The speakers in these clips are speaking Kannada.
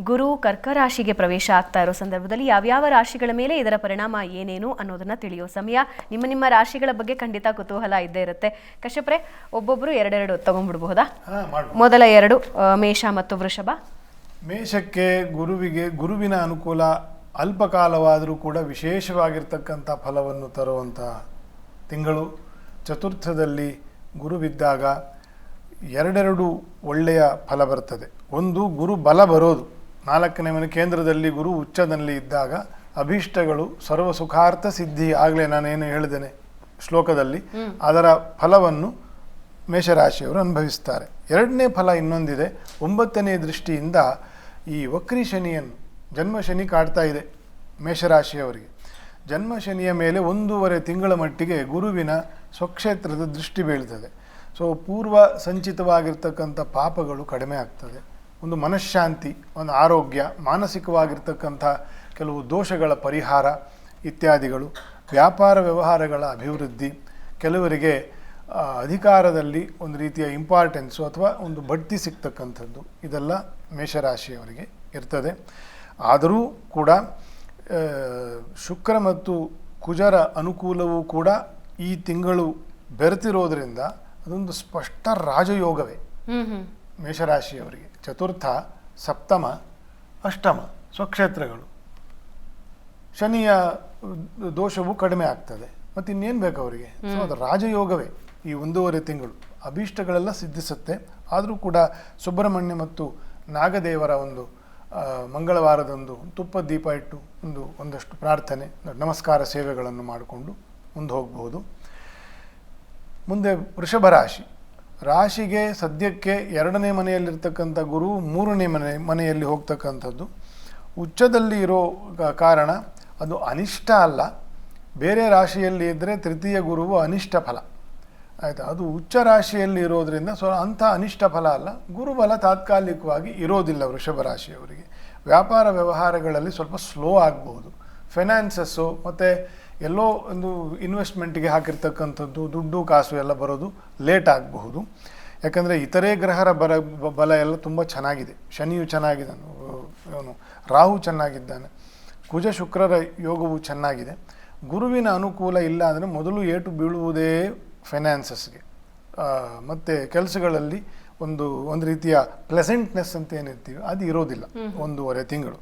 ಗುರು ಕರ್ಕ ರಾಶಿಗೆ ಪ್ರವೇಶ ಆಗ್ತಾ ಇರೋ ಸಂದರ್ಭದಲ್ಲಿ ಯಾವ್ಯಾವ ರಾಶಿಗಳ ಮೇಲೆ ಇದರ ಪರಿಣಾಮ ಏನೇನು ಅನ್ನೋದನ್ನ ತಿಳಿಯೋ ಸಮಯ. ನಿಮ್ಮ ನಿಮ್ಮ ರಾಶಿಗಳ ಬಗ್ಗೆ ಖಂಡಿತ ಕುತೂಹಲ ಇದ್ದೇ ಇರುತ್ತೆ. ಕಶ್ಯಪ್ರೆ ಒಬ್ಬೊಬ್ರು ಎರಡೆರಡು ತಗೊಂಡ್ಬಿಡ್ಬಹುದಾ? ಮೊದಲ ಎರಡು ಮೇಷ ಮತ್ತು ವೃಷಭ. ಮೇಷಕ್ಕೆ ಗುರುವಿಗೆ ಗುರುವಿನ ಅನುಕೂಲ ಅಲ್ಪಕಾಲವಾದರೂ ಕೂಡ ವಿಶೇಷವಾಗಿರ್ತಕ್ಕಂಥ ಫಲವನ್ನು ತರುವಂಥ ತಿಂಗಳು. ಚತುರ್ಥದಲ್ಲಿ ಗುರುವಿದ್ದಾಗ ಎರಡೆರಡು ಒಳ್ಳೆಯ ಫಲ ಬರ್ತದೆ. ಒಂದು ಗುರು ಬಲ ಬರೋದು. ನಾಲ್ಕನೇ ಮನೆ ಕೇಂದ್ರದಲ್ಲಿ ಗುರು ಉಚ್ಚದಲ್ಲಿ ಇದ್ದಾಗ ಅಭೀಷ್ಟಗಳು ಸರ್ವ ಸುಖಾರ್ಥ ಸಿದ್ಧಿ ಆಗಲೇ ನಾನೇನು ಹೇಳಿದ್ದೇನೆ ಶ್ಲೋಕದಲ್ಲಿ ಅದರ ಫಲವನ್ನು ಮೇಷರಾಶಿಯವರು ಅನುಭವಿಸ್ತಾರೆ. ಎರಡನೇ ಫಲ ಇನ್ನೊಂದಿದೆ. ಒಂಬತ್ತನೇ ದೃಷ್ಟಿಯಿಂದ ಈ ವಕ್ರಿ ಶನಿಯನ್ನು ಜನ್ಮ ಶನಿ ಕಾಡ್ತಾ ಇದೆ ಮೇಷರಾಶಿಯವರಿಗೆ. ಜನ್ಮ ಶನಿಯ ಮೇಲೆ ಒಂದೂವರೆ ತಿಂಗಳ ಮಟ್ಟಿಗೆ ಗುರುವಿನ ಸ್ವಕ್ಷೇತ್ರದ ದೃಷ್ಟಿ ಬೀಳ್ತದೆ. ಸೊ ಪೂರ್ವ ಸಂಚಿತವಾಗಿರ್ತಕ್ಕಂಥ ಪಾಪಗಳು ಕಡಿಮೆ ಆಗ್ತದೆ. ಒಂದು ಮನಃಶಾಂತಿ ಒಂದು ಆರೋಗ್ಯ ಮಾನಸಿಕವಾಗಿರ್ತಕ್ಕಂಥ ಕೆಲವು ದೋಷಗಳ ಪರಿಹಾರ ಇತ್ಯಾದಿಗಳು ವ್ಯಾಪಾರ ವ್ಯವಹಾರಗಳ ಅಭಿವೃದ್ಧಿ ಕೆಲವರಿಗೆ ಅಧಿಕಾರದಲ್ಲಿ ಒಂದು ರೀತಿಯ ಇಂಪಾರ್ಟೆನ್ಸು ಅಥವಾ ಒಂದು ಬಡ್ತಿ ಸಿಗ್ತಕ್ಕಂಥದ್ದು ಇದೆಲ್ಲ ಮೇಷರಾಶಿಯವರಿಗೆ ಇರ್ತದೆ. ಆದರೂ ಕೂಡ ಶುಕ್ರ ಮತ್ತು ಕುಜರ ಅನುಕೂಲವೂ ಕೂಡ ಈ ತಿಂಗಳು ಬೆರೆತಿರೋದ್ರಿಂದ ಅದೊಂದು ಸ್ಪಷ್ಟ ರಾಜಯೋಗವೇ ಮೇಷರಾಶಿಯವರಿಗೆ. ಚತುರ್ಥ ಸಪ್ತಮ ಅಷ್ಟಮ ಸ್ವಕ್ಷೇತ್ರಗಳು. ಶನಿಯ ದೋಷವು ಕಡಿಮೆ ಆಗ್ತದೆ. ಮತ್ತು ಇನ್ನೇನು ಬೇಕು ಅವರಿಗೆ? ಸೊ ಅದು ರಾಜಯೋಗವೇ ಈ ಒಂದೂವರೆ ತಿಂಗಳು. ಅಭೀಷ್ಟಗಳೆಲ್ಲ ಸಿದ್ಧಿಸುತ್ತೆ. ಆದರೂ ಕೂಡ ಸುಬ್ರಹ್ಮಣ್ಯ ಮತ್ತು ನಾಗದೇವರ ಒಂದು ಮಂಗಳವಾರದಂದು ತುಪ್ಪ ದೀಪ ಇಟ್ಟು ಒಂದು ಒಂದಷ್ಟು ಪ್ರಾರ್ಥನೆ ನಮಸ್ಕಾರ ಸೇವೆಗಳನ್ನು ಮಾಡಿಕೊಂಡು ಮುಂದೆ ಹೋಗಬಹುದು ಮುಂದೆ ವೃಷಭ ರಾಶಿ. ರಾಶಿಗೆ ಸದ್ಯಕ್ಕೆ ಎರಡನೇ ಮನೆಯಲ್ಲಿರ್ತಕ್ಕಂಥ ಗುರು ಮೂರನೇ ಮನೆ, ಮನೆಯಲ್ಲಿ ಹೋಗ್ತಕ್ಕಂಥದ್ದು. ಉಚ್ಚದಲ್ಲಿ ಇರೋ ಕಾರಣ ಅದು ಅನಿಷ್ಟ ಅಲ್ಲ. ಬೇರೆ ರಾಶಿಯಲ್ಲಿ ಇದ್ದರೆ ತೃತೀಯ ಗುರುವು ಅನಿಷ್ಟ ಫಲ. ಆಯಿತಾ? ಅದು ಉಚ್ಚ ರಾಶಿಯಲ್ಲಿ ಇರೋದರಿಂದ ಸೊ, ಅಂಥ ಅನಿಷ್ಟ ಫಲ ಅಲ್ಲ. ಗುರುಬಲ ತಾತ್ಕಾಲಿಕವಾಗಿ ಇರೋದಿಲ್ಲ ವೃಷಭ ರಾಶಿಯವರಿಗೆ. ವ್ಯಾಪಾರ ವ್ಯವಹಾರಗಳಲ್ಲಿ ಸ್ವಲ್ಪ ಸ್ಲೋ ಆಗಬಹುದು ಫೈನಾನ್ಸಸ್ಸು ಮತ್ತು ಎಲ್ಲೋ ಒಂದು ಇನ್ವೆಸ್ಟ್ಮೆಂಟ್ಗೆ ಹಾಕಿರ್ತಕ್ಕಂಥದ್ದು ದುಡ್ಡು ಕಾಸು ಎಲ್ಲ ಬರೋದು ಲೇಟ್ ಆಗಬಹುದು. ಯಾಕಂದರೆ ಇತರೆ ಗ್ರಹರ ಬಲ ಬಲ ಎಲ್ಲ ತುಂಬ ಚೆನ್ನಾಗಿದೆ. ಶನಿಯು ಚೆನ್ನಾಗಿದ್ದಾನೆ ಅವನು ರಾಹು ಚೆನ್ನಾಗಿದ್ದಾನೆ ಕುಜ ಶುಕ್ರರ ಯೋಗವು ಚೆನ್ನಾಗಿದೆ. ಗುರುವಿನ ಅನುಕೂಲ ಇಲ್ಲ ಅಂದರೆ ಮೊದಲು ಏಟು ಬೀಳುವುದೇ ಫೈನಾನ್ಸಸ್ಗೆ ಮತ್ತು ಕೆಲಸಗಳಲ್ಲಿ ಒಂದು ಒಂದು ರೀತಿಯ ಪ್ಲೆಸೆಂಟ್ನೆಸ್ ಅಂತ ಏನಿರ್ತೀವಿ ಅದು ಇರೋದಿಲ್ಲ. ಒಂದೂವರೆ ತಿಂಗಳು.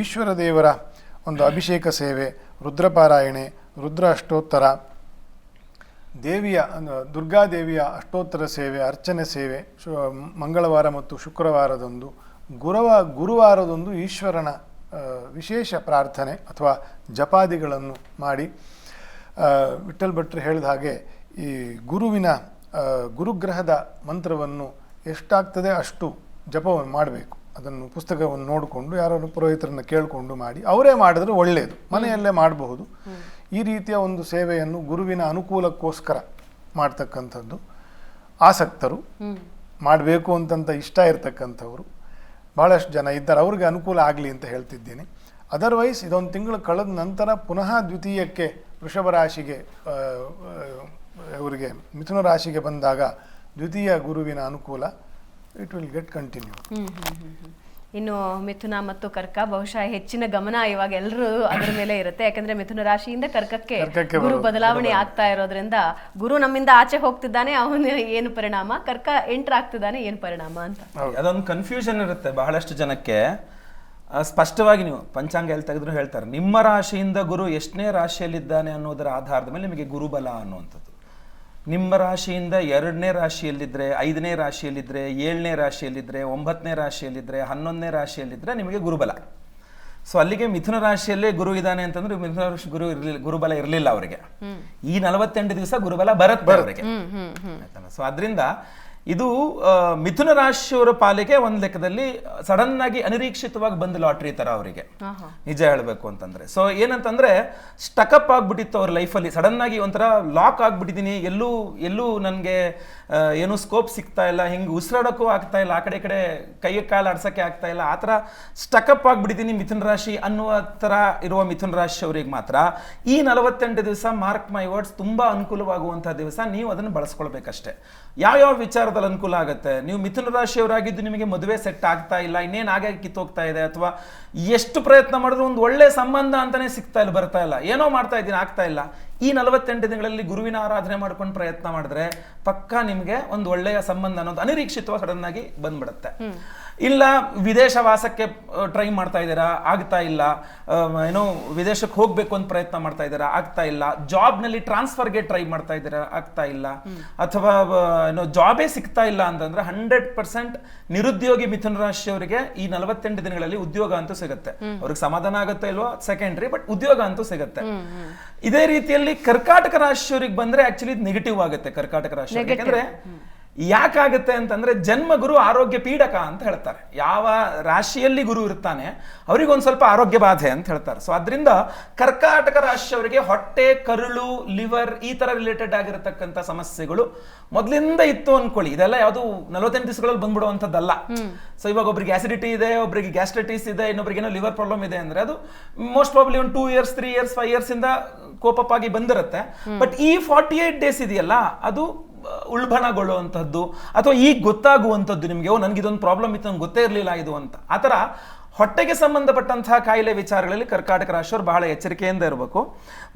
ಈಶ್ವರ ದೇವರ ಒಂದು ಅಭಿಷೇಕ ಸೇವೆ, ರುದ್ರಪಾರಾಯಣೆ, ರುದ್ರ ಅಷ್ಟೋತ್ತರ, ದೇವಿಯ ದುರ್ಗಾದೇವಿಯ ಅಷ್ಟೋತ್ತರ ಸೇವೆ, ಅರ್ಚನೆ ಸೇವೆ, ಶು, ಮಂಗಳವಾರ ಮತ್ತು ಶುಕ್ರವಾರದೊಂದು, ಗುರುವ, ಗುರುವಾರದೊಂದು ಈಶ್ವರನ ವಿಶೇಷ ಪ್ರಾರ್ಥನೆ ಅಥವಾ ಜಪಾದಿಗಳನ್ನು ಮಾಡಿ ವಿಠಲ್ ಭಟ್ರು ಹೇಳಿದ ಹಾಗೆ ಈ ಗುರುವಿನ ಗುರುಗ್ರಹದ ಮಂತ್ರವನ್ನು ಎಷ್ಟಾಗ್ತದೆ ಅಷ್ಟು ಜಪವನ್ನು ಮಾಡಬೇಕು. ಅದನ್ನು ಪುಸ್ತಕವನ್ನು ನೋಡಿಕೊಂಡು ಯಾರನ್ನು ಪುರೋಹಿತರನ್ನು ಕೇಳಿಕೊಂಡು ಮಾಡಿ, ಅವರೇ ಮಾಡಿದ್ರೆ ಒಳ್ಳೆಯದು ಮನೆಯಲ್ಲೇ ಮಾಡಬಹುದು. ಈ ರೀತಿಯ ಒಂದು ಸೇವೆಯನ್ನು ಗುರುವಿನ ಅನುಕೂಲಕ್ಕೋಸ್ಕರ ಮಾಡ್ತಕ್ಕಂಥದ್ದು ಆಸಕ್ತರು. ಮಾಡಬೇಕು ಅಂತಂತ ಇಷ್ಟ ಇರ್ತಕ್ಕಂಥವ್ರು. ಭಾಳಷ್ಟು ಜನ ಇದ್ದಾರೆ, ಅವ್ರಿಗೆ ಅನುಕೂಲ ಆಗಲಿ ಅಂತ ಹೇಳ್ತಿದ್ದೀನಿ. ಅದರ್ವೈಸ್ ಇದೊಂದು ತಿಂಗಳು ಕಳೆದ ನಂತರ ಪುನಃ ದ್ವಿತೀಯಕ್ಕೆ ವೃಷಭ ರಾಶಿಗೆ ಅವರಿಗೆ ಮಿಥುನ ರಾಶಿಗೆ ಬಂದಾಗ ದ್ವಿತೀಯ ಗುರುವಿನ ಅನುಕೂಲ it will get continue hmm hmm hmm hmm. ಇನ್ನು ಮಿಥುನ ಮತ್ತು ಕರ್ಕ ಬಹುಶಃ ಹೆಚ್ಚಿನ ಗಮನ ಇವಾಗ ಎಲ್ಲರೂ ಅದರ ಮೇಲೆ ಇರುತ್ತೆ. ಯಾಕಂದ್ರೆ ಮಿಥುನ ರಾಶಿಯಿಂದ ಕರ್ಕಕ್ಕೆ ಕರ್ಕಕ್ಕೆ ಗುರು ಬದಲಾವಣೆ ಆಗ್ತಾ ಇರೋದ್ರಿಂದ ಗುರು ನಮ್ಮಿಂದ ಆಚೆ ಹೋಗ್ತಿದ್ದಾನೆ ಅವನು ಏನು ಪರಿಣಾಮ? ಕರ್ಕ ಎಂಟರ್ ಆಗ್ತಿದ್ದಾನೆ ಏನು ಪರಿಣಾಮ ಅಂತ. ಅದೊಂದು ಕನ್ಫ್ಯೂಷನ್ ಇರುತ್ತೆ ಬಹಳಷ್ಟು ಜನಕ್ಕೆ. ಸ್ಪಷ್ಟವಾಗಿ ನೀವು ಪಂಚಾಂಗ ಎಲ್ಲಿ ತೆಗೆದ್ರು ಹೇಳ್ತಾರೆ. ನಿಮ್ಮ ರಾಶಿಯಿಂದ ಗುರು ಎಷ್ಟನೇ ರಾಶಿಯಲ್ಲಿದ್ದಾನೆ ಅನ್ನೋದರ ಆಧಾರದ ಮೇಲೆ ನಿಮಗೆ ಗುರುಬಲ ಅನ್ನುವಂಥದ್ದು. ನಿಮ್ಮ ರಾಶಿಯಿಂದ ಎರಡನೇ ರಾಶಿಯಲ್ಲಿದ್ದರೆ ಐದನೇ ರಾಶಿಯಲ್ಲಿದ್ದರೆ ಏಳನೇ ರಾಶಿಯಲ್ಲಿದ್ದರೆ ಒಂಬತ್ತನೇ ರಾಶಿಯಲ್ಲಿದ್ದರೆ ಹನ್ನೊಂದನೇ ರಾಶಿಯಲ್ಲಿದ್ದರೆ ನಿಮಗೆ ಗುರುಬಲ. ಸೊ ಅಲ್ಲಿಗೆ ಮಿಥುನ ರಾಶಿಯಲ್ಲೇ ಗುರು ಇದ್ದಾನೆ ಅಂತಂದ್ರೆ ಮಿಥುನ ರಾಶಿ ಗುರು ಇರಲಿಲ್ಲ ಗುರುಬಲ ಇರಲಿಲ್ಲ ಅವರಿಗೆ. ಈ ನಲವತ್ತೆಂಟು ದಿವಸ ಗುರುಬಲ ಬರುತ್ತೆ ಅವರಿಗೆ. ಸೊ ಅದರಿಂದ ಇದು ಮಿಥುನ ರಾಶಿಯವರ ಪಾಲಿಗೆ ಒಂದು ಲೆಕ್ಕದಲ್ಲಿ ಸಡನ್ ಆಗಿ ಅನಿರೀಕ್ಷಿತವಾಗಿ ಬಂದ ಲಾಟ್ರಿ ತರ ಅವರಿಗೆ. ನಿಜ ಹೇಳಬೇಕು ಅಂತಂದ್ರೆ. ಸೊ ಏನಂತಂದ್ರೆ ಸ್ಟಕಪ್ ಆಗ್ಬಿಟ್ಟಿತ್ತು ಅವ್ರ ಲೈಫಲ್ಲಿ ಸಡನ್ ಆಗಿ ಒಂಥರ ಲಾಕ್ ಆಗ್ಬಿಟ್ಟಿದ್ದೀನಿ ಎಲ್ಲೂ ಎಲ್ಲೂ ನನಗೆ ಏನು ಸ್ಕೋಪ್ ಸಿಗ್ತಾ ಇಲ್ಲ. ಹಿಂಗೆ ಉಸಿರಾಡೋಕ್ಕೂ ಆಗ್ತಾ ಇಲ್ಲ. ಆ ಕಡೆ ಕಡೆ ಕೈ ಕಾಲು ಆಡ್ಸೋಕ್ಕೆ ಆಗ್ತಾ ಇಲ್ಲ. ಆ ಥರ ಸ್ಟಕಪ್ ಆಗ್ಬಿಟ್ಟಿದ್ದೀನಿ ಮಿಥುನ ರಾಶಿ ಅನ್ನುವ ಥರ ಇರುವ ಮಿಥುನ ರಾಶಿಯವರಿಗೆ ಮಾತ್ರ ಈ ನಲವತ್ತೆಂಟು ದಿವಸ ಮಾರ್ಕ್ ಮೈ ವರ್ಡ್ಸ್ ತುಂಬ ಅನುಕೂಲವಾಗುವಂಥ ದಿವಸ ನೀವು ಅದನ್ನು ಬಳಸ್ಕೊಳ್ಬೇಕಷ್ಟೇ. ಯಾವ್ಯಾವ ವಿಚಾರದಲ್ಲಿ ಅನುಕೂಲ ಆಗುತ್ತೆ? ನೀವು ಮಿಥುನ ರಾಶಿಯವರಾಗಿದ್ದು ನಿಮಗೆ ಮದುವೆ ಸೆಟ್ ಆಗ್ತಾ ಇಲ್ಲ, ಇನ್ನೇನು ಹಾಗೆ ಕಿತ್ತೋಗ್ತಾ ಇದೆ, ಅಥವಾ ಎಷ್ಟು ಪ್ರಯತ್ನ ಮಾಡಿದ್ರು ಒಂದು ಒಳ್ಳೆ ಸಂಬಂಧ ಅಂತಾನೆ ಸಿಗ್ತಾ ಇಲ್ಲ, ಬರ್ತಾ ಇಲ್ಲ, ಏನೋ ಮಾಡ್ತಾ ಇದ್ದೀನಿ, ಆಗ್ತಾ ಇಲ್ಲ. ಈ ನಲವತ್ತೆಂಟು ದಿನಗಳಲ್ಲಿ ಗುರುವಿನ ಆರಾಧನೆ ಮಾಡ್ಕೊಂಡು ಪ್ರಯತ್ನ ಮಾಡಿದ್ರೆ ಪಕ್ಕಾ ನಿಮಗೆ ಒಂದು ಒಳ್ಳೆಯ ಸಂಬಂಧ ಅನ್ನೋದು ಅನಿರೀಕ್ಷಿತವಾಗಿ ಸಡನ್ ಆಗಿ ಬಂದ್ಬಿಡುತ್ತೆ. ಇಲ್ಲ ವಿದೇಶ ವಾಸಕ್ಕೆ ಟ್ರೈ ಮಾಡ್ತಾ ಇದ್ದೀರಾ? ಆಗ್ತಾ ಇಲ್ಲ. ಏನೋ ವಿದೇಶಕ್ಕೆ ಹೋಗ್ಬೇಕು ಅಂತ ಪ್ರಯತ್ನ ಮಾಡ್ತಾ ಇದ್ದೀರಾ? ಆಗ್ತಾ ಇಲ್ಲ. ಜಾಬ್ನಲ್ಲಿ ಟ್ರಾನ್ಸ್ಫರ್ಗೆ ಟ್ರೈ ಮಾಡ್ತಾ ಇದ್ದೀರಾ? ಆಗ್ತಾ ಇಲ್ಲ. ಅಥವಾ ಏನೋ ಜಾಬೇ ಸಿಗ್ತಾ ಇಲ್ಲ ಅಂತಂದ್ರೆ ಹಂಡ್ರೆಡ್ ಪರ್ಸೆಂಟ್ ನಿರುದ್ಯೋಗಿ ಮಿಥುನ ರಾಶಿಯವರಿಗೆ ಈ ನಲವತ್ತೆಂಟು ದಿನಗಳಲ್ಲಿ ಉದ್ಯೋಗ ಅಂತೂ ಸಿಗುತ್ತೆ. ಅವ್ರಿಗೆ ಸಮಾಧಾನ ಆಗುತ್ತೆ ಇಲ್ವೋ ಸೆಕೆಂಡ್ರಿ ಬಟ್ ಉದ್ಯೋಗ ಅಂತೂ ಸಿಗುತ್ತೆ. ಇದೇ ರೀತಿಯಲ್ಲಿ ಕರ್ಕಾಟಕ ರಾಶಿಯವರಿಗೆ ಬಂದ್ರೆ ಆಕ್ಚುಲಿ ನೆಗೆಟಿವ್ ಆಗುತ್ತೆ ಕರ್ಕಾಟಕ ರಾಶಿ ಯಾಕಂದ್ರೆ ಯಾಕಾಗುತ್ತೆ ಅಂತಂದ್ರೆ ಜನ್ಮ ಗುರು ಆರೋಗ್ಯ ಪೀಡಕ ಅಂತ ಹೇಳ್ತಾರೆ. ಯಾವ ರಾಶಿಯಲ್ಲಿ ಗುರು ಇರ್ತಾನೆ ಅವರಿಗೊಂದು ಸ್ವಲ್ಪ ಆರೋಗ್ಯ ಬಾಧೆ ಅಂತ ಹೇಳ್ತಾರೆ. ಸೊ ಅದರಿಂದ ಕರ್ಕಾಟಕ ರಾಶಿಯವರಿಗೆ ಹೊಟ್ಟೆ ಕರುಳು ಲಿವರ್ ಈ ತರ ರಿಲೇಟೆಡ್ ಆಗಿರತಕ್ಕಂಥ ಸಮಸ್ಯೆಗಳು ಮೊದಲಿಂದ ಇತ್ತು ಅನ್ಕೊಳ್ಳಿ. ಇದೆಲ್ಲ ಯಾವುದು ನಲವತ್ತೆಂಟು ದಿವಸಗಳಲ್ಲಿ ಬಂದ್ಬಿಡುವಂಥದ್ದಲ್ಲ. ಸೊ ಇವಾಗ ಒಬ್ರಿಗೆ ಆಸಿಡಿಟಿ ಇದೆ ಒಬ್ರಿಗೆ ಗ್ಯಾಸ್ಟ್ರೈಟಿಸ್ ಇದೆ ಇನ್ನೊಬ್ರಿಗೆ ಏನೋ ಲಿವರ್ ಪ್ರಾಬ್ಲಮ್ ಇದೆ ಅಂದ್ರೆ ಅದು ಮೋಸ್ಟ್ ಪ್ರಾಬ್ಲಿ ಒಂದು two years three years five years ಇಂದ ಕೋಪಪ್ ಆಗಿ ಬಂದಿರುತ್ತೆ. ಬಟ್ ಈ ಫಾರ್ಟಿ ಏಟ್ ಡೇಸ್ ಇದೆಯಲ್ಲ ಅದು ಉಲ್ಬಣಗೊಳ್ಳುವಂಥದ್ದು ಅಥವಾ ಈಗ ಗೊತ್ತಾಗುವಂಥದ್ದು ನಿಮಗೆ, ಓ ನನಗೆ ಇದೊಂದು ಪ್ರಾಬ್ಲಮ್ ಇತ್ತು, ನಂಗೆ ಗೊತ್ತೇ ಇರಲಿಲ್ಲ ಇದು ಅಂತ. ಆ ಥರ ಹೊಟ್ಟೆಗೆ ಸಂಬಂಧಪಟ್ಟಂತಹ ಕಾಯಿಲೆ ವಿಚಾರಗಳಲ್ಲಿ ಕರ್ಕಾಟಕ ರಾಶಿಯವರು ಬಹಳ ಎಚ್ಚರಿಕೆಯಿಂದ ಇರಬೇಕು.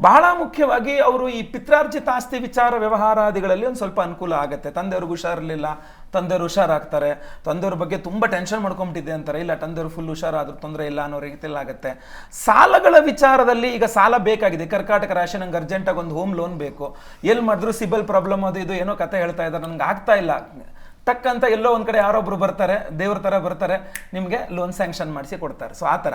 ಬಹಳ ಮುಖ್ಯವಾಗಿ ಅವರು ಈ ಪಿತ್ರಾರ್ಜಿತ ಆಸ್ತಿ ವಿಚಾರ ವ್ಯವಹಾರಾದಿಗಳಲ್ಲಿ ಒಂದು ಸ್ವಲ್ಪ ಅನುಕೂಲ ಆಗುತ್ತೆ. ತಂದೆಯವ್ರಿಗೆ ಹುಷಾರಿರಲಿಲ್ಲ, ತಂದೆಯವರು ಹುಷಾರಾಗ್ತಾರೆ, ತಂದೆಯವ್ರ ಬಗ್ಗೆ ತುಂಬ ಟೆನ್ಷನ್ ಮಾಡ್ಕೊಂಬಿಟ್ಟಿದೆ ಅಂತಾರೆ. ಇಲ್ಲ, ತಂದೆಯವರು ಫುಲ್ ಹುಷಾರಾದ್ರೂ, ತೊಂದರೆ ಇಲ್ಲ ಅನ್ನೋ ರೀತಿಯಲ್ಲಿ ಆಗುತ್ತೆ. ಸಾಲಗಳ ವಿಚಾರದಲ್ಲಿ ಈಗ ಸಾಲ ಬೇಕಾಗಿದೆ. ಕರ್ಕಾಟಕ ರಾಶಿ ನಂಗೆ ಅರ್ಜೆಂಟಾಗಿ ಒಂದು ಹೋಮ್ ಲೋನ್ ಬೇಕು. ಎಲ್ಲಿ ಮಾಡಿದ್ರು ಸಿಬಲ್ ಪ್ರಾಬ್ಲಮ್ ಅದು ಇದು ಏನೋ ಕತೆ ಹೇಳ್ತಾ ಇದ್ದಾರೆ. ನನಗೆ ಆಗ್ತಾ ಇಲ್ಲ. ಟಕ್ ಅಂತ ಎಲ್ಲೋ ಒಂದ್ ಕಡೆ ಯಾರೊಬ್ರು ಬರ್ತಾರೆ ದೇವ್ರ ತರ ಬರ್ತಾರೆ ನಿಮ್ಗೆ ಲೋನ್ ಸ್ಯಾಂಕ್ಷನ್ ಮಾಡಿಸಿ ಕೊಡ್ತಾರೆ. ಸೊ ಆ ತರ.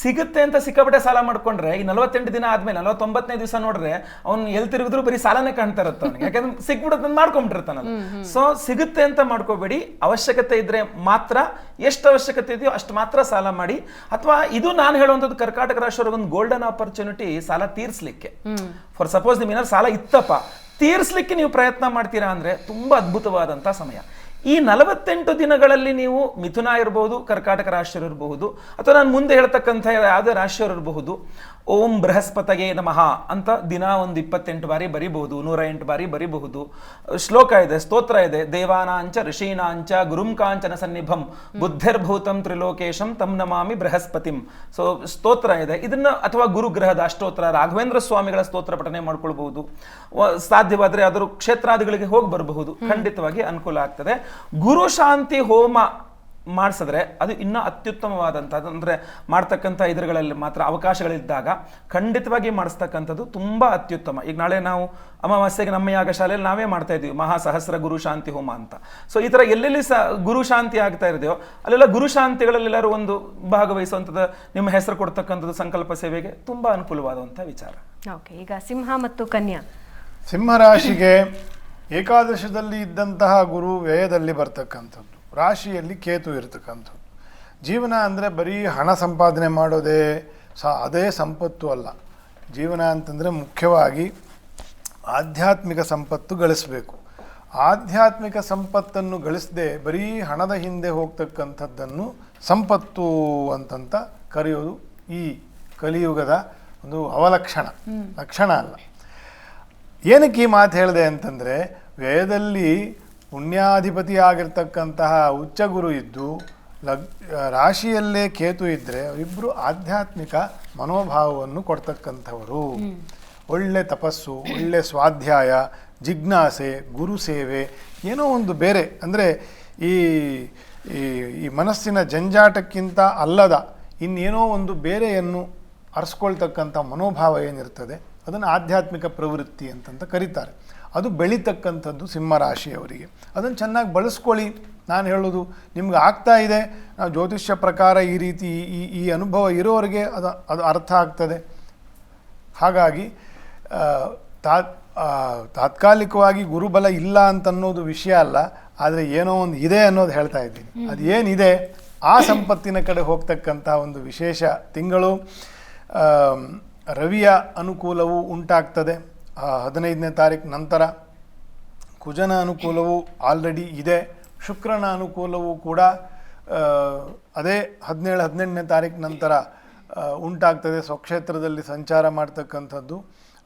ಸಿಗುತ್ತೆ ಅಂತ ಸಿಕ್ಕಾಪಟ್ಟೆ ಸಾಲ ಮಾಡ್ಕೊಂಡ್ರೆ ಈ ನಲವತ್ತೆಂಟು ದಿನ ಆದ್ಮೇಲೆ ನಲವತ್ತೊಂಬತ್ತನೇ ದಿವಸ ನೋಡ್ರೆ ಅವ್ನು ಎಲ್ ತಿರುಗಿದ್ರು ಬರೀ ಸಾಲನೇ ಕಾಣ್ತಾ ಇರುತ್ತೆ ಅವ್ನಿಗೆ. ಯಾಕಂದ್ರೆ ಸಿಕ್ಬಿಡುತ್ತೆ ಮಾಡ್ಕೊಂಡ್ಬಿಟ್ಟಿರ್ತಾನಲ್ಲ ಸೊ ಸಿಗುತ್ತೆ ಅಂತ ಮಾಡ್ಕೋಬೇಡಿ. ಅವಶ್ಯಕತೆ ಇದ್ರೆ ಮಾತ್ರ ಎಷ್ಟು ಅವಶ್ಯಕತೆ ಇದೆಯೋ ಅಷ್ಟು ಮಾತ್ರ ಸಾಲ ಮಾಡಿ. ಅಥವಾ ಇದು ನಾನು ಹೇಳುವಂಥದ್ದು ಕರ್ನಾಟಕ ರಾಷ್ಟ್ರವ್ರಿಗೆ ಒಂದು ಗೋಲ್ಡನ್ ಆಪರ್ಚುನಿಟಿ ಸಾಲ ತೀರಿಸ್ಲಿಕ್ಕೆ. ಫಾರ್ ಸಪೋಸ್ ನಿಮ್ ಏನಾದ್ರು ಸಾಲ ಇತ್ತಪ್ಪ ತೀರಿಸ್ಲಿಕ್ಕೆ ನೀವು ಪ್ರಯತ್ನ ಮಾಡ್ತೀರಾ ಅಂದ್ರೆ ತುಂಬಾ ಅದ್ಭುತವಾದಂಥ ಸಮಯ. ಈ ನಲವತ್ತೆಂಟು ದಿನಗಳಲ್ಲಿ ನೀವು ಮಿಥುನ ಇರಬಹುದು ಕರ್ಕಾಟಕ ರಾಶಿಯರು ಇರಬಹುದು, ಅಥವಾ ನಾನು ಮುಂದೆ ಹೇಳ್ತಕ್ಕಂಥ ಯಾವುದೇ ರಾಶಿಯವರು ಇರಬಹುದು ಓಂ ಬೃಹಸ್ಪತಗೆ ನಮಃ ಅಂತ ದಿನ ಒಂದು ಇಪ್ಪತ್ತೆಂಟು ಬಾರಿ ಬರಿಬಹುದು ನೂರ ಎಂಟು ಬಾರಿ ಬರಿಬಹುದು. ಶ್ಲೋಕ ಇದೆ ಸ್ತೋತ್ರ ಇದೆ. ದೇವಾನಾಂಚ ಋಷೀನಾಂಚ ಗುರುಂ ಕಾಂಚನ ಸನ್ನಿಭಂ ಬುದ್ಧಿರ್ಭೂತಂ ತ್ರಿಲೋಕೇಶಂ ತಂ ನಮಾಮಿ ಬೃಹಸ್ಪತಿಂ. ಸೊ ಸ್ತೋತ್ರ ಇದೆ. ಇದನ್ನ ಅಥವಾ ಗುರುಗ್ರಹದ ಅಷ್ಟೋತ್ರ ರಾಘವೇಂದ್ರ ಸ್ವಾಮಿಗಳ ಸ್ತೋತ್ರ ಪಠನೆ ಮಾಡ್ಕೊಳ್ಬಹುದು. ಸಾಧ್ಯವಾದರೆ ಸಾಧ್ಯವಾದ್ರೆ ಅದರ ಕ್ಷೇತ್ರಾದಿಗಳಿಗೆ ಹೋಗಿ ಬರಬಹುದು. ಖಂಡಿತವಾಗಿ ಅನುಕೂಲ ಆಗ್ತದೆ. ಗುರು ಶಾಂತಿ ಹೋಮ ಮಾಡಿಸಿದ್ರೆ ಅದು ಇನ್ನೂ ಅತ್ಯುತ್ತಮವಾದಂಥದ್ದು. ಅಂದರೆ ಮಾಡ್ತಕ್ಕಂಥ ಇದರಲ್ಲಿ ಮಾತ್ರ ಅವಕಾಶಗಳಿದ್ದಾಗ ಖಂಡಿತವಾಗಿ ಮಾಡಿಸ್ತಕ್ಕಂಥದ್ದು ತುಂಬ ಅತ್ಯುತ್ತಮ. ಈಗ ನಾಳೆ ನಾವು ಅಮಾವಾಸ್ಯೆಗೆ ನಮ್ಮ ಯಾಗ ಶಾಲೆಯಲ್ಲಿ ನಾವೇ ಮಾಡ್ತಾ ಇದ್ದೀವಿ. ಮಹಾ ಸಹಸ್ರ ಗುರು ಶಾಂತಿ ಹೋಮ ಅಂತ. ಸೊ ಈ ಥರ ಎಲ್ಲೆಲ್ಲಿ ಸಹ ಗುರು ಶಾಂತಿ ಆಗ್ತಾ ಇದೆಯೋ ಅಲ್ಲೆಲ್ಲ ಗುರು ಶಾಂತಿಗಳಲ್ಲೆಲ್ಲರೂ ಒಂದು ಭಾಗವಹಿಸುವಂಥದ್ದು ನಿಮ್ಮ ಹೆಸರು ಕೊಡ್ತಕ್ಕಂಥದ್ದು ಸಂಕಲ್ಪ ಸೇವೆಗೆ ತುಂಬ ಅನುಕೂಲವಾದಂಥ ವಿಚಾರ. ಓಕೆ ಈಗ ಸಿಂಹ ಮತ್ತು ಕನ್ಯಾ. ಸಿಂಹರಾಶಿಗೆ ಏಕಾದಶದಲ್ಲಿ ಇದ್ದಂತಹ ಗುರು ವ್ಯಯದಲ್ಲಿ ಬರ್ತಕ್ಕಂಥದ್ದು. ರಾಶಿಯಲ್ಲಿ ಕೇತು ಇರತಕ್ಕಂಥದ್ದು. ಜೀವನ ಅಂದರೆ ಬರೀ ಹಣ ಸಂಪಾದನೆ ಮಾಡೋದೇ ಸ ಅದೇ ಸಂಪತ್ತು ಅಲ್ಲ. ಜೀವನ ಅಂತಂದರೆ ಮುಖ್ಯವಾಗಿ ಆಧ್ಯಾತ್ಮಿಕ ಸಂಪತ್ತು ಗಳಿಸಬೇಕು. ಆಧ್ಯಾತ್ಮಿಕ ಸಂಪತ್ತನ್ನು ಗಳಿಸದೆ ಬರೀ ಹಣದ ಹಿಂದೆ ಹೋಗ್ತಕ್ಕಂಥದ್ದನ್ನು ಸಂಪತ್ತು ಅಂತಂತ ಕರೆಯೋದು ಈ ಕಲಿಯುಗದ ಒಂದು ಅವಲಕ್ಷಣ. ಲಕ್ಷಣ ಅಲ್ಲ. ಏನಕ್ಕೆ ಈ ಮಾತು ಹೇಳಿದೆ ಅಂತಂದರೆ ವೇದದಲ್ಲಿ ಪುಣ್ಯಾಧಿಪತಿ ಆಗಿರ್ತಕ್ಕಂತಹ ಉಚ್ಚಗುರು ಇದ್ದು ಲಗ್ ರಾಶಿಯಲ್ಲೇ ಕೇತು ಇದ್ದರೆ ಅವರಿಬ್ಬರು ಆಧ್ಯಾತ್ಮಿಕ ಮನೋಭಾವವನ್ನು ಕೊಡ್ತಕ್ಕಂಥವರು. ಒಳ್ಳೆ ತಪಸ್ಸು ಒಳ್ಳೆ ಸ್ವಾಧ್ಯಾಯ ಜಿಜ್ಞಾಸೆ ಗುರು ಸೇವೆ ಏನೋ ಒಂದು ಬೇರೆ. ಅಂದರೆ ಈ ಈ ಈ ಮನಸ್ಸಿನ ಜಂಜಾಟಕ್ಕಿಂತ ಅಲ್ಲದ ಇನ್ನೇನೋ ಒಂದು ಬೇರೆಯನ್ನು ಅರ್ಸ್ಕೊಳ್ತಕ್ಕಂಥ ಮನೋಭಾವ ಏನಿರ್ತದೆ ಅದನ್ನು ಆಧ್ಯಾತ್ಮಿಕ ಪ್ರವೃತ್ತಿ ಅಂತಂತ ಕರೀತಾರೆ. ಅದು ಬೆಳೀತಕ್ಕಂಥದ್ದು ಸಿಂಹರಾಶಿಯವರಿಗೆ ಅದನ್ನು ಚೆನ್ನಾಗಿ ಬಳಸ್ಕೊಳ್ಳಿ. ನಾನು ಹೇಳೋದು ನಿಮ್ಗೆ ಆಗ್ತಾ ಇದೆ ನಾವು ಜ್ಯೋತಿಷ್ಯ ಪ್ರಕಾರ ಈ ರೀತಿ ಈ- ಈ ಅನುಭವ ಇರೋರಿಗೆ ಅದು ಅದು ಅರ್ಥ ಆಗ್ತದೆ. ಹಾಗಾಗಿ ತಾ- ತಾತ್ಕಾಲಿಕವಾಗಿ ಗುರುಬಲ ಇಲ್ಲ ಅಂತನ್ನೋದು ವಿಷಯ ಅಲ್ಲ ಆದರೆ ಏನೋ ಒಂದು ಇದೆ ಅನ್ನೋದು ಹೇಳ್ತಾ ಇದ್ದೀನಿ. ಅದು ಏನಿದೆ ಆ ಸಂಪತ್ತಿನ ಕಡೆ ಹೋಗ್ತಕ್ಕಂಥ ಒಂದು ವಿಶೇಷ ತಿಂಗಳು ರವಿಯ ಅನುಕೂಲವು ಉಂಟಾಗ್ತದೆ. ಹದಿನೈದನೇ ತಾರೀಕು ನಂತರ ಕುಜನ ಅನುಕೂಲವು ಆಲ್ರೆಡಿ ಇದೆ, ಶುಕ್ರನ ಅನುಕೂಲವು ಕೂಡ ಅದೇ ಹದಿನೇಳು, ಹದಿನೆಂಟನೇ ತಾರೀಕು ನಂತರ ಉಂಟಾಗ್ತದೆ, ಸ್ವಕ್ಷೇತ್ರದಲ್ಲಿ ಸಂಚಾರ ಮಾಡ್ತಕ್ಕಂಥದ್ದು.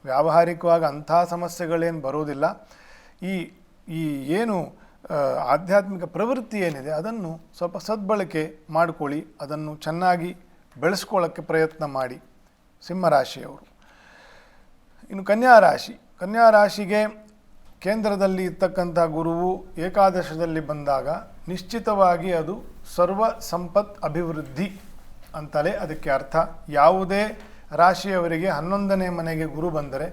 ವ್ಯಾವಹಾರಿಕವಾಗಿ ಅಂಥ ಸಮಸ್ಯೆಗಳೇನು ಬರೋದಿಲ್ಲ. ಈ ಈ ಏನು ಆಧ್ಯಾತ್ಮಿಕ ಪ್ರವೃತ್ತಿ ಏನಿದೆ, ಅದನ್ನು ಸ್ವಲ್ಪ ಸದ್ಬಳಕೆ ಮಾಡಿಕೊಳ್ಳಿ, ಅದನ್ನು ಚೆನ್ನಾಗಿ ಬೆಳೆಸ್ಕೊಳ್ಳೋಕ್ಕೆ ಪ್ರಯತ್ನ ಮಾಡಿ, ಸಿಂಹರಾಶಿಯವರು. ಇನ್ನು ಕನ್ಯಾ ರಾಶಿ. ಕನ್ಯಾ ರಾಶಿಗೆ ಕೇಂದ್ರದಲ್ಲಿ ಇರ್ತಕ್ಕಂಥ ಗುರುವು ಏಕಾದಶದಲ್ಲಿ ಬಂದಾಗ ನಿಶ್ಚಿತವಾಗಿ ಅದು ಸರ್ವ ಸಂಪತ್ ಅಭಿವೃದ್ಧಿ ಅಂತಲೇ ಅದಕ್ಕೆ ಅರ್ಥ. ಯಾವುದೇ ರಾಶಿಯವರಿಗೆ ಹನ್ನೊಂದನೇ ಮನೆಗೆ ಗುರು ಬಂದರೆ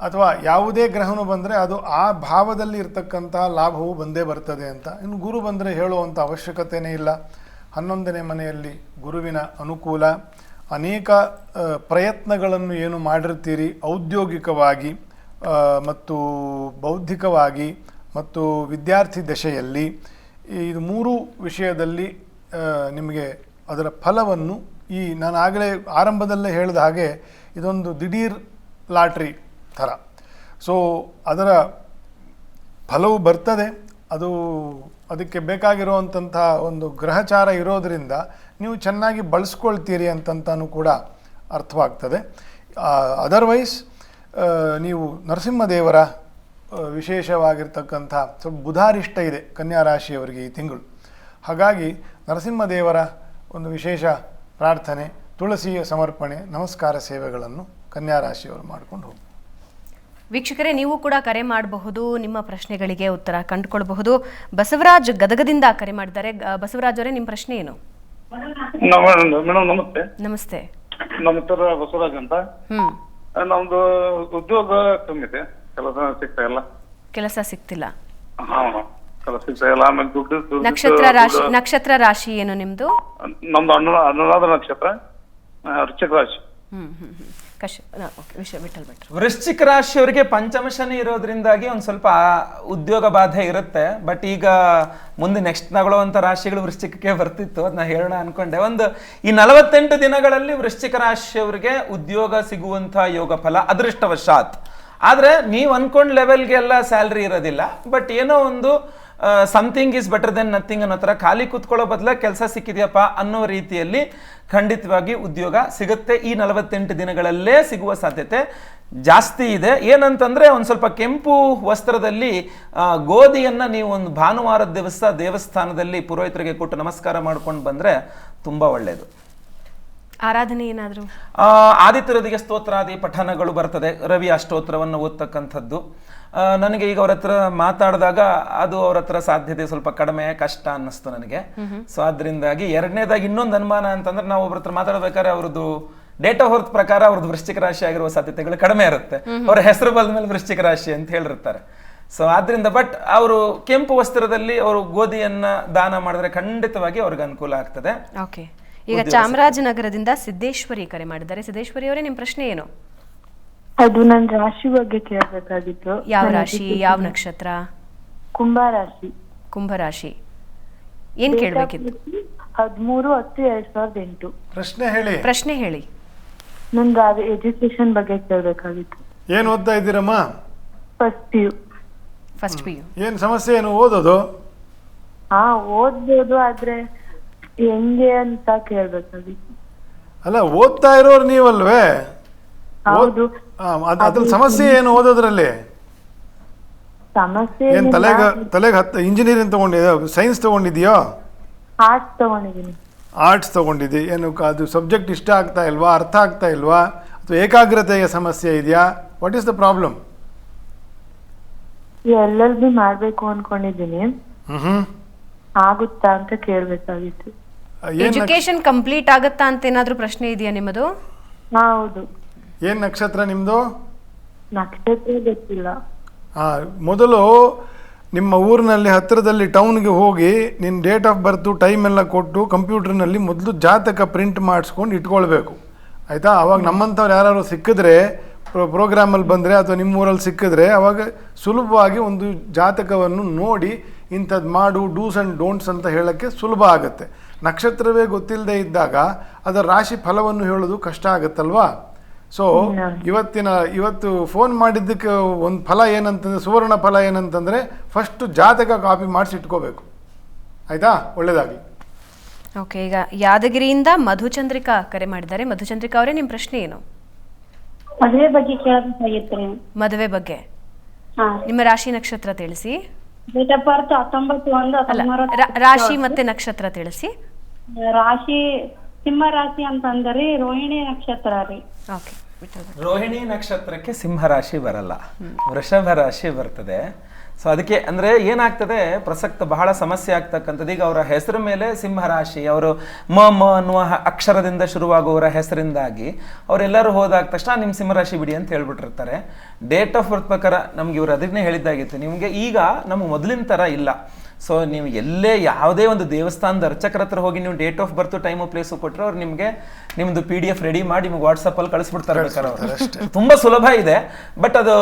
ಅಥವಾ ಯಾವುದೇ ಗ್ರಹನು ಬಂದರೆ ಅದು ಆ ಭಾವದಲ್ಲಿ ಇರ್ತಕ್ಕಂತಹ ಲಾಭವು ಬಂದೇ ಬರ್ತದೆ ಅಂತ. ಇನ್ನು ಗುರು ಬಂದರೆ ಹೇಳುವಂಥ ಅವಶ್ಯಕತೆಯೇ ಇಲ್ಲ. ಹನ್ನೊಂದನೇ ಮನೆಯಲ್ಲಿ ಗುರುವಿನ ಅನುಕೂಲ. ಅನೇಕ ಪ್ರಯತ್ನಗಳನ್ನು ಏನು ಮಾಡಿರ್ತೀರಿ? ಔದ್ಯೋಗಿಕವಾಗಿ ಮತ್ತು ಬೌದ್ಧಿಕವಾಗಿ, ಮತ್ತು ವಿದ್ಯಾರ್ಥಿ ದಶೆಯಲ್ಲಿ ಇದು ಮೂರು ವಿಷಯದಲ್ಲಿ ನಿಮಗೆ ಅದರ ಫಲವನ್ನು ಈ ನಾನು ಆಗಲೇ ಆರಂಭದಲ್ಲೇ ಹೇಳಿದ ಹಾಗೆ ಇದೊಂದು ದಿಢೀರ್ ಲಾಟ್ರಿ ಥರ. ಸೊ, ಅದರ ಫಲವು ಬರ್ತದೆ, ಅದು ಅದಕ್ಕೆ ಬೇಕಾಗಿರುವಂಥ ಒಂದು ಗ್ರಹಚಾರ ಇರೋದರಿಂದ ನೀವು ಚೆನ್ನಾಗಿ ಬಳಸ್ಕೊಳ್ತೀರಿ ಅಂತಂತನೂ ಕೂಡ ಅರ್ಥವಾಗ್ತದೆ. ಅದರ್ವೈಸ್ ನೀವು ನರಸಿಂಹದೇವರ ವಿಶೇಷವಾಗಿರ್ತಕ್ಕಂಥ ಸ್ವಲ್ಪ ಬುಧಾರಿಷ್ಟ ಇದೆ ಕನ್ಯಾ ರಾಶಿಯವರಿಗೆ ಈ ತಿಂಗಳು. ಹಾಗಾಗಿ ನರಸಿಂಹದೇವರ ಒಂದು ವಿಶೇಷ ಪ್ರಾರ್ಥನೆ, ತುಳಸಿಯ ಸಮರ್ಪಣೆ, ನಮಸ್ಕಾರ ಸೇವೆಗಳನ್ನು ಕನ್ಯಾ ರಾಶಿಯವರು ಮಾಡ್ಕೊಂಡು ಹೋಗಿ ವೀಕ್ಷಕರೇ ನೀವು ಕೂಡ ಕರೆ ಮಾಡಬಹುದು ನಿಮ್ಮ ಪ್ರಶ್ನೆಗಳಿಗೆ ಉತ್ತರ ಕಂಡುಕೊಳ್ಳಬಹುದು ಬಸವರಾಜ್ ಗದಗದಿಂದ ಕರೆ ಮಾಡಿದ್ದಾರೆ. ಬಸವರಾಜ್ ಅವರೇ ನಿಮ್ಮ ಪ್ರಶ್ನೆ ಏನು? ಮೇಡಮ್ ನಮಸ್ತೆ. ನಮಸ್ತೆ. ನಮ್ಮ ಹೆಸರು ಬಸವರಾಜ್ ಅಂತ. ಹ್ಮ್. ನಮ್ದು ಉದ್ಯೋಗ ಕಮ್ಮಿ ಇದೆ ಕೆಲಸ ಸಿಗ್ತಾ ಇಲ್ಲ. ಕೆಲಸ ಸಿಗ್ತಿಲ್ಲ. ಹಾ ಕೆಲಸ ಸಿಗ್ತಾ ಇಲ್ಲ. ಆಮೇಲೆ ದುಡ್ಡು ದುಡ್ಡು- ನಕ್ಷತ್ರ ರಾಶಿ ನಕ್ಷತ್ರ ರಾಶಿ ಏನು ನಿಮ್ದು? ನಮ್ದು ಅನುರಾಧ ನಕ್ಷತ್ರ ಆ, ವೃಶ್ಚಿಕ ರಾಶಿ. ಹ್ಮ್ ಹ್ಮ್ ಹ್ಮ್. ವೃಶ್ಚಿಕ ರಾಶಿಯವರಿಗೆ ಪಂಚಮ ಶನಿ ಇರೋದ್ರಿಂದಾಗಿ ಒಂದು ಸ್ವಲ್ಪ ಉದ್ಯೋಗ ಬಾಧೆ ಇರುತ್ತೆ. ಬಟ್ ಈಗ ಮುಂದೆ ನೆಕ್ಸ್ಟ್ ನಗಳುವಂತ ರಾಶಿಗಳು ವೃಶ್ಚಿಕಕ್ಕೆ ಬರ್ತಿತ್ತು ಅದನ್ನ ಹೇಳೋಣ ಅನ್ಕೊಂಡೆ. ಒಂದು, ಈ ನಲವತ್ತೆಂಟು ದಿನಗಳಲ್ಲಿ ವೃಶ್ಚಿಕ ರಾಶಿಯವರಿಗೆ ಉದ್ಯೋಗ ಸಿಗುವಂಥ ಯೋಗ ಫಲ ಅದೃಷ್ಟವಶಾತ್. ಆದರೆ ನೀವು ಅನ್ಕೊಂಡ್ ಲೆವೆಲ್ಗೆಲ್ಲ ಸ್ಯಾಲ್ರಿ ಇರೋದಿಲ್ಲ. ಬಟ್ ಏನೋ ಒಂದು something is better then nothing ಅನ್ನೋ ಥರ ಖಾಲಿ ಕೂತ್ಕೊಳ್ಳೋ ಬದಲ ಕೆಲಸ ಸಿಕ್ಕಿದೆಯಪ್ಪ ಅನ್ನೋ ರೀತಿಯಲ್ಲಿ ಖಂಡಿತವಾಗಿ ಉದ್ಯೋಗ ಸಿಗುತ್ತೆ. ಈ ನಲವತ್ತೆಂಟು ದಿನಗಳಲ್ಲೇ ಸಿಗುವ ಸಾಧ್ಯತೆ ಜಾಸ್ತಿ ಇದೆ. ಏನಂತಂದರೆ ಒಂದು ಸ್ವಲ್ಪ ಕೆಂಪು ವಸ್ತ್ರದಲ್ಲಿ ಗೋಧಿಯನ್ನು ನೀವು ಒಂದು ಭಾನುವಾರದ ದಿವಸ ದೇವಸ್ಥಾನದಲ್ಲಿ ಪುರೋಹಿತರಿಗೆ ಕೊಟ್ಟು ನಮಸ್ಕಾರ ಮಾಡ್ಕೊಂಡು ಬಂದರೆ ತುಂಬ ಒಳ್ಳೆಯದು ಆರಾಧನೆ ಏನಾದರೂ? ಆದಿತ್ಯರದಿಗೆ ಸ್ತೋತ್ರಾದಿ ಪಠನಗಳು ಬರ್ತದೆ. ರವಿ ಅಷ್ಟೋತ್ರವನ್ನು ಓದ್ತಕ್ಕಂಥದ್ದು. ನನಗೆ ಈಗ ಅವ್ರ ಹತ್ರ ಮಾತಾಡಿದಾಗ ಅದು ಅವ್ರ ಹತ್ರ ಸಾಧ್ಯತೆ ಸ್ವಲ್ಪ ಕಡಿಮೆ ಕಷ್ಟ ಅನ್ನಿಸ್ತು ನನಗೆ. ಸೊ ಅದರಿಂದಾಗಿ ಎರಡನೇದಾಗಿ ಇನ್ನೊಂದು ಅನುಮಾನ ಅಂತಂದ್ರೆ ನಾವು ಒಬ್ರ ಹತ್ರ ಮಾತಾಡ್ಬೇಕಾದ್ರೆ ಅವ್ರದ್ದು ಡೇಟ್ ಆಫ್ ಬರ್ತ್ ಪ್ರಕಾರ ಅವ್ರದ್ದು ವೃಶ್ಚಿಕ ರಾಶಿ ಆಗಿರುವ ಸಾಧ್ಯತೆಗಳು ಕಡಿಮೆ ಇರುತ್ತೆ. ಅವ್ರ ಹೆಸರು ಬಂದ ಮೇಲೆ ವೃಶ್ಚಿಕ ರಾಶಿ ಅಂತ ಹೇಳಿರ್ತಾರೆ. ಸೊ ಆದ್ರಿಂದ ಬಟ್ ಅವರು ಕೆಂಪು ವಸ್ತ್ರದಲ್ಲಿ ಅವರು ಗೋಧಿಯನ್ನ ದಾನ ಮಾಡಿದ್ರೆ ಖಂಡಿತವಾಗಿ ಅವ್ರಿಗೆ ಅನುಕೂಲ ಆಗ್ತದೆ. ಓಕೆ ಈಗ ಚಾಮರಾಜನಗರದಿಂದ ಸಿದ್ದೇಶ್ವರಿ ಕರೆ ಮಾಡಿದ್ದಾರೆ. ಸಿದ್ದೇಶ್ವರಿ ಅವರೇ ನಿಮ್ಮ ಪ್ರಶ್ನೆ ಏನು? ಅದು ನನ್ ರಾಶಿ ಬಗ್ಗೆ ಕೇಳಬೇಕಾಗಿತ್ತು. ಯಾವ ರಾಶಿ ಯಾವ ನಕ್ಷತ್ರ? ಕುಂಭ ರಾಶಿ. ಕುಂಭರಾಶಿ ಏನ್ ಕೇಳಬೇಕಿತ್ತು? ಹದಿಮೂರು ಹತ್ತು ಎರಡ್ ಸಾವಿರದ ಎಂಟು. ಪ್ರಶ್ನೆ ಹೇಳಿ. ಪ್ರಶ್ನೆ ಹೇಳಿ. ನಂದು ಅದು ಎಜುಕೇಶನ್ ಬಗ್ಗೆ ಕೇಳಬೇಕಾಗಿತ್ತು. ಏನ್ ಓದ್ತಾ ಇದ್ದೀರಮ್ಮ? First P U first P U ಏನ್ ಸಮಸ್ಯೆ ಏನು ಓದೋದು? ಹಾ ಓದ್ಬೋದು ಆದ್ರೆ ಹೆಂಗೆ ಅಂತ ಕೇಳಬೇಕಾಗಿತ್ತು. ಅಲ್ಲ ಓದ್ತಾ ಇರೋರು ನೀವಲ್ವೇ? ಹೌದು. ಆ, ಅದ್- ಸಮಸ್ಯೆ ಏನು ಓದೋದ್ರಲ್ಲಿ? ಸಮಸ್ಯೆ ಏನು ತಲೆಗೆ ತಲೆಗೆ ಹತ್ತು ಇಂಜಿನಿಯರಿಂಗ್ ತಗೊಂಡಿದ್ಯೋ ಸೈನ್ಸ್ ತಗೊಂಡಿದ್ಯೋ? ಆರ್ಟ್ಸ್ ತಗೊಂಡಿದ್ದೀನಿ. ಆರ್ಟ್ಸ್ ತಗೊಂಡಿದ್ದಿ. ಏನು ಕ- ಅದು ಸಬ್ಜೆಕ್ಟ್ ಇಷ್ಟ ಆಗ್ತಾ ಇಲ್ವಾ? ಅರ್ಥ ಆಗ್ತಾ ಇಲ್ವಾ? ಅಥವಾ ಏಕಾಗ್ರತೆಯ ಸಮಸ್ಯೆ ಇದೆಯಾ? What is the problem L L B ಮಾಡ್ಬೇಕು ಹ್ಮ್ ಆಗುತ್ತಾ ಅಂತ ಕೇಳಬೇಕಾಗಿತ್ತು. ಎಜುಕೇಶನ್ ಕಂಪ್ಲೀಟ್ ಆಗುತ್ತಾ ಅಂತ ಏನಾದರೂ ಪ್ರಶ್ನೆ ಇದೆಯಾ ನಿಮ್ಮದು? ಹೌದು. ಏನು ನಕ್ಷತ್ರ ನಿಮ್ಮದು ನಕ್ಷತ್ರ ಗೊತ್ತಿಲ್ಲ. ಮೊದಲು ನಿಮ್ಮ ಊರಿನಲ್ಲಿ ಹತ್ತಿರದಲ್ಲಿ ಟೌನ್ಗೆ ಹೋಗಿ ನಿನ್ನ ಡೇಟ್ ಆಫ್ ಬರ್ತು ಟೈಮ್ ಎಲ್ಲ ಕೊಟ್ಟು ಕಂಪ್ಯೂಟರ್ನಲ್ಲಿ ಮೊದಲು ಜಾತಕ ಪ್ರಿಂಟ್ ಮಾಡಿಸ್ಕೊಂಡು ಇಟ್ಕೊಳ್ಬೇಕು. ಆಯಿತಾ? ಅವಾಗ ನಮ್ಮಂಥವ್ರು ಯಾರು ಸಿಕ್ಕಿದ್ರೆ ಪ್ರೋಗ್ರಾಮಲ್ಲಿ ಬಂದರೆ ಅಥವಾ ನಿಮ್ಮ ಊರಲ್ಲಿ ಸಿಕ್ಕಿದ್ರೆ ಅವಾಗ ಸುಲಭವಾಗಿ ಒಂದು ಜಾತಕವನ್ನು ನೋಡಿ ಇಂಥದ್ದು ಮಾಡು ಡೂಸ್ ಆ್ಯಂಡ್ ಡೋಂಟ್ಸ್ ಅಂತ ಹೇಳೋಕ್ಕೆ ಸುಲಭ ಆಗುತ್ತೆ. ನಕ್ಷತ್ರವೇ ಗೊತ್ತಿಲ್ಲದೆ ಇದ್ದಾಗ ಅದರ ರಾಶಿ ಫಲವನ್ನು ಹೇಳೋದು ಕಷ್ಟ ಆಗುತ್ತಲ್ವಾ? ಸೊ ಇವತ್ತಿನ ಇವತ್ತು ಫೋನ್ ಮಾಡಿದ್ದಕ್ಕೆ ಒಂದು ಫಲ ಏನಂತಂದ್ರೆ ಸುವರ್ಣ ಫಲ ಏನಂತಂದರೆ ಫಸ್ಟ್ ಜಾತಕ ಕಾಪಿ ಮಾಡಿಸಿ ಇಟ್ಕೋಬೇಕು ಆಯ್ತಾ? ಒಳ್ಳೆಯದಾಗಲಿ ಓಕೆ ಈಗ ಯಾದಗಿರಿಯಿಂದ ಮಧುಚಂದ್ರಿಕಾ ಕರೆ ಮಾಡಿದ್ದಾರೆ. ಮಧುಚಂದ್ರಿಕಾ ಅವರೇ ನಿಮ್ಮ ಪ್ರಶ್ನೆ ಏನು? ಮದುವೆ ಬಗ್ಗೆ ಕೇಳಬೇಕಾಗಿತ್ತು ಮದುವೆ ಬಗ್ಗೆ. ನಿಮ್ಮ ರಾಶಿ ನಕ್ಷತ್ರ ತಿಳಿಸಿ. ಡೇಟ್ ಆಫ್ ಬರ್ತ್ ಹತ್ತೊಂಬತ್ತು ಒಂದು ಅಲ್ಲ ಹತ್ತೊಂಬತ್ತು ರಾ- ರಾಶಿ ಮತ್ತೆ ನಕ್ಷತ್ರ ತಿಳಿಸಿ. ರಾಶಿ ಸಿಂಹ ರಾಶಿ ಅಂತಂದರೆ ರೋಹಿಣಿ ನಕ್ಷತ್ರ ರೀ. ಓಕೆ ರೋಹಿಣಿ ನಕ್ಷತ್ರಕ್ಕೆ ಸಿಂಹ ರಾಶಿ ಬರಲ್ಲ. ವೃಷಭ ರಾಶಿ ಬರ್ತದೆ. ಸೊ ಅದಕ್ಕೆ ಅಂದರೆ ಏನಾಗ್ತದೆ? ಪ್ರಸಕ್ತ ಬಹಳ ಸಮಸ್ಯೆ ಆಗ್ತಕ್ಕಂಥದ್ದು. ಈಗ ಅವರ ಹೆಸರು ಮೇಲೆ ಸಿಂಹ ರಾಶಿ ಅವರು ಮ ಮ ಅನ್ನುವ ಹ- ಅಕ್ಷರದಿಂದ ಶುರುವಾಗುವವರ ಹೆಸರಿಂದಾಗಿ ಅವರೆಲ್ಲರೂ ಹೋದಾಗ ತಕ್ಷಣ ನಿಮ್ಮ ಸಿಂಹರಾಶಿ ಬಿಡಿ ಅಂತ ಹೇಳ್ಬಿಟ್ಟಿರ್ತಾರೆ. ಡೇಟ್ ಆಫ್ ಬರ್ತ್ ಪ್ರಕಾರ ನಮ್ಗೆ ಇವರು ಅದನ್ನೇ ಹೇಳಿದ್ದಾಗಿತ್ತು. ನಿಮಗೆ ಈಗ ನಮ್ಮ ಮೊದಲಿನ ಥರ ಇಲ್ಲ. ಸೊ ನೀವು ಎಲ್ಲೇ ಯಾವುದೇ ಒಂದು ದೇವಸ್ಥಾನದ ಅರ್ಚಕರ ಹತ್ರ ಹೋಗಿ ನೀವು date of birth time place ಕೊಟ್ಟರೆ ಅವ್ರು ನಿಮಗೆ ನಿಮ್ದು ಪಿ ಡಿ ಎಫ್ ರೆಡಿ ಮಾಡಿ ನಿಮ್ಗೆ ವಾಟ್ಸಪ್ಪಲ್ಲಿ ಕಳಿಸ್ಬಿಡ್ತಾರೆ ಬೇಕಾದ್ರೆ ಅವರು. ತುಂಬ ಸುಲಭ ಇದೆ ಬಟ್ ಅದು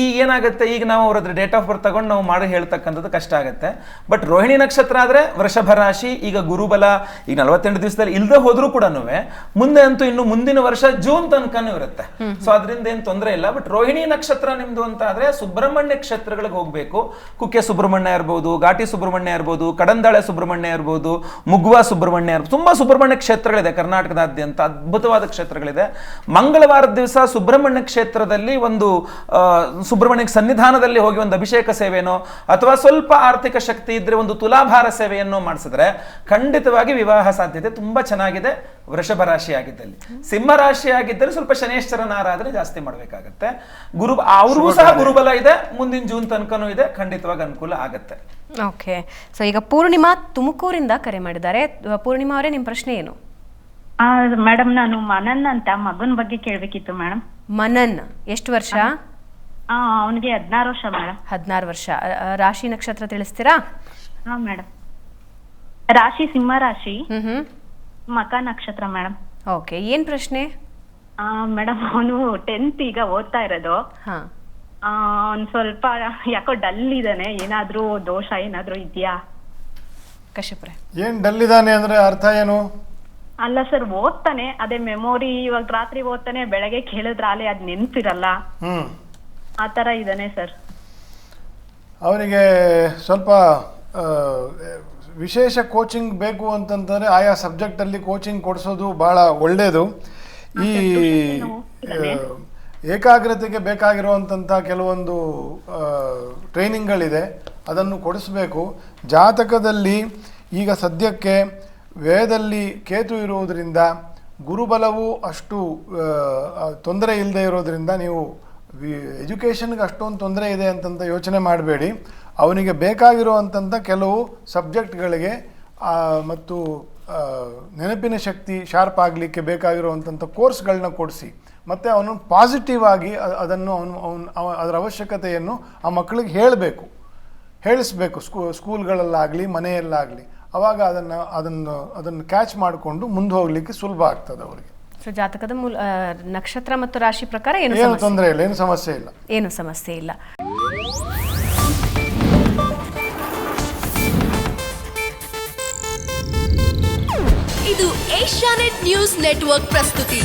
ಈ ಏನಾಗುತ್ತೆ ಈಗ ನಾವು ಅವ್ರದ್ರ ಡೇಟ್ ಆಫ್ ಬರ್ತ್ ತಗೊಂಡು ನಾವು ಮಾಡಿ ಹೇಳ್ತಕ್ಕಂಥದ್ದು ಕಷ್ಟ ಆಗುತ್ತೆ. ಬಟ್ ರೋಹಿಣಿ ನಕ್ಷತ್ರ ಆದರೆ ವೃಷಭ ರಾಶಿ ಈಗ ಗುರುಬಲ ಈಗ ನಲವತ್ತೆಂಟು ದಿವಸದಲ್ಲಿ ಇಲ್ಲದೆ ಹೋದ್ರೂ ಕೂಡ ಮುಂದೆ ಅಂತೂ ಇನ್ನು ಮುಂದಿನ ವರ್ಷ ಜೂನ್ ತನಕನೂ ಇರುತ್ತೆ. ಸೊ ಅದರಿಂದ ಏನು ತೊಂದರೆ ಇಲ್ಲ ಬಟ್ ರೋಹಿಣಿ ನಕ್ಷತ್ರ ನಿಮ್ದು ಅಂತ ಆದ್ರೆ ಸುಬ್ರಹ್ಮಣ್ಯ ಕ್ಷೇತ್ರಗಳಿಗೆ ಹೋಗಬೇಕು. ಕುಕ್ಕೆ ಸುಬ್ರಹ್ಮಣ್ಯ ಇರ್ಬೋದು ಘಾಟಿ ಸುಬ್ರಹ್ಮಣ್ಯ ಇರ್ಬೋದು ಕಡಂದಾಳೆ ಸುಬ್ರಹ್ಮಣ್ಯ ಇರ್ಬೋದು ಮುಗ್ವಾ ಸುಬ್ರಹ್ಮಣ್ಯ ಇರ್ಬೋದು ತುಂಬಾ ಸುಬ್ರಹ್ಮಣ್ಯ ಕ್ಷೇತ್ರಗಳಿದೆ. ಕರ್ನಾಟಕದಾದ್ಯಂತ ಅದ್ಭುತವಾದ ಕ್ಷೇತ್ರಗಳಿದೆ. ಮಂಗಳವಾರದ ದಿವಸ ಸುಬ್ರಹ್ಮಣ್ಯ ಕ್ಷೇತ್ರದಲ್ಲಿ ಒಂದು ಸುಬ್ರಹ್ಮಣ್ಯ ಸನ್ನಿಧಾನದಲ್ಲಿ ಹೋಗಿ ಒಂದು ಅಭಿಷೇಕ ಸೇವೆನೋ ಅಥವಾ ಸ್ವಲ್ಪ ಆರ್ಥಿಕ ಶಕ್ತಿ ಇದ್ರೆ ಒಂದು ತುಲಾಭಾರ ಸೇವೆಯನ್ನು ಮಾಡಿಸಿದ್ರೆ ಖಂಡಿತವಾಗಿ ವಿವಾಹ ಸಾಧ್ಯತೆ ತುಂಬಾ ಚೆನ್ನಾಗಿದೆ. ವೃಷಭ ರಾಶಿ ಆಗಿದ್ದಲ್ಲಿ ಸಿಂಹ ರಾಶಿ ಆಗಿದ್ದರೆ ಸ್ವಲ್ಪ ಶನೇಶ್ವರನ ಆರಾಧನೆ ಜಾಸ್ತಿ ಮಾಡಬೇಕಾಗತ್ತೆ. ಗುರು ಅವ್ರಿಗೂ ಸಹ ಗುರುಬಲ ಇದೆ. ಮುಂದಿನ ಜೂನ್ ತನಕನೂ ಇದೆ. ಖಂಡಿತವಾಗಿ ಅನುಕೂಲ ಆಗುತ್ತೆ. ಓಕೆ. ಸೊ ಈಗ ಪೂರ್ಣಿಮಾ ತುಮಕೂರಿಂದ ಕರೆ ಮಾಡಿದ್ದಾರೆ. ಪೂರ್ಣಿಮಾ ಅವರೇ ನಿಮ್ಮ ಪ್ರಶ್ನೆ ಏನು? ಮೇಡಮ್ ನಾನು ಮನನ್ ಅಂತ ಮಗನ್ ಬಗ್ಗೆ ಕೇಳ್ಬೇಕಿತ್ತು ಮೇಡಮ್ ಮನನ್ ಎಷ್ಟು ವರ್ಷ? ಅವನಿಗೆ ಹದಿನಾರು ವರ್ಷ ಮೇಡಮ್ ಹದಿನಾರು ವರ್ಷ. ರಾಶಿ ನಕ್ಷತ್ರ ತಿಳಿಸ್ತೀರಾ? ಹಾ ಮೇಡಮ್ ರಾಶಿ ಸಿಂಹ ರಾಶಿ ಹ್ಮ್ ಹ್ಮ್. ಮಕ ನಕ್ಷತ್ರ ಮೇಡಮ್ ಓಕೆ ಏನ್ ಪ್ರಶ್ನೆ? ಮೇಡಮ್ ಅವನು ಟೆಂತ್ ಈಗ ಓದ್ತಾ ಇರೋದು. ಹಾ. ಅವ್ನು ಸ್ವಲ್ಪ ಯಾಕೋ ಡಲ್ ಇದ್ದಾನೆ ಏನಾದ್ರೂ ದೋಷ ಏನಾದ್ರೂ ಇದೆಯಾ? ಕಶಪ್ರೆ ಏನ್ ಡಲ್ ಇದ್ದಾನೆ ಅಂದ್ರೆ ಅರ್ಥ ಏನು? ಅಲ್ಲ ಸರ್ ಓದ್ತಾನೆ. ಅದೇ ಮೆಮೊರಿ ಇವಾಗ ರಾತ್ರಿ ಓದ್ತಾನೆ ಬೆಳಗ್ಗೆ ಕೇಳಿದ್ರೆ ಆಲೆ ಅದ್ ನೆನ್ಪಿರಲ್ಲ. ಹ್ಮ್. ಆ ತರ ಇದಾನೆ ಸರ್ ಅವರಿಗೆ ಸ್ವಲ್ಪ ಆ, ವಿಶೇಷ ಕೋಚಿಂಗ್ ಬೇಕು ಅಂತಂದರೆ ಆಯಾ ಸಬ್ಜೆಕ್ಟಲ್ಲಿ ಕೋಚಿಂಗ್ ಕೊಡಿಸೋದು ಭಾಳ ಒಳ್ಳೆಯದು ಈ ಆ, ಏಕಾಗ್ರತೆಗೆ ಬೇಕಾಗಿರುವಂಥ ಕೆಲವೊಂದು ಆ, ಟ್ರೈನಿಂಗ್ಗಳಿದೆ ಅದನ್ನು ಕೊಡಿಸ್ಬೇಕು. ಜಾತಕದಲ್ಲಿ ಈಗ ಸದ್ಯಕ್ಕೆ ವೇದದಲ್ಲಿ ಕೇತು ಇರುವುದರಿಂದ ಗುರುಬಲವು ಅಷ್ಟು ತೊಂದರೆ ಇಲ್ಲದೆ ಇರೋದರಿಂದ ನೀವು ಎಜುಕೇಷನ್ಗೆ ಅಷ್ಟೊಂದು ತೊಂದರೆ ಇದೆ ಅಂತಂತ ಯೋಚನೆ ಮಾಡಬೇಡಿ. ಅವನಿಗೆ ಬೇಕಾಗಿರುವಂಥ ಕೆಲವು ಸಬ್ಜೆಕ್ಟ್ಗಳಿಗೆ ಮತ್ತು ನೆನಪಿನ ಶಕ್ತಿ ಶಾರ್ಪ್ ಆಗಲಿಕ್ಕೆ ಬೇಕಾಗಿರುವಂಥ ಕೋರ್ಸ್ಗಳನ್ನ ಕೊಡಿಸಿ. ಮತ್ತು ಅವನು ಪಾಸಿಟಿವ್ ಆಗಿ ಅದನ್ನು ಅವನು ಅವನು ಅದರ ಅವಶ್ಯಕತೆಯನ್ನು ಆ ಮಕ್ಕಳಿಗೆ ಹೇಳಬೇಕು. ಹೇಳಿಸ್ಬೇಕು ಸ್ಕೂ, ಸ್ಕೂಲ್ಗಳಲ್ಲಾಗಲಿ, ಮನೆಯಲ್ಲಾಗಲಿ. ಅವಾಗ ಅದನ್ನು ಅದನ್ನು ಅದನ್ನು ಕ್ಯಾಚ್ ಮಾಡಿಕೊಂಡು ಮುಂದೆ ಹೋಗ್ಲಿಕ್ಕೆ ಸುಲಭ ಆಗ್ತದೆ ಅವರಿಗೆ. ಸೊ ಜಾತಕದ ಮೂಲ ನಕ್ಷತ್ರ ಮತ್ತು ರಾಶಿ ಪ್ರಕಾರ ಏನು ಏನು ಸಮಸ್ಯೆ? ತೊಂದರೆ ಇಲ್ಲ ಏನು ಸಮಸ್ಯೆ ಇಲ್ಲ. ಏನು ಸಮಸ್ಯೆ ಇಲ್ಲ. ಇದು ಏಷ್ಯಾನೆಟ್ ನ್ಯೂಸ್ ನೆಟ್ವರ್ಕ್ ಪ್ರಸ್ತುತಿ.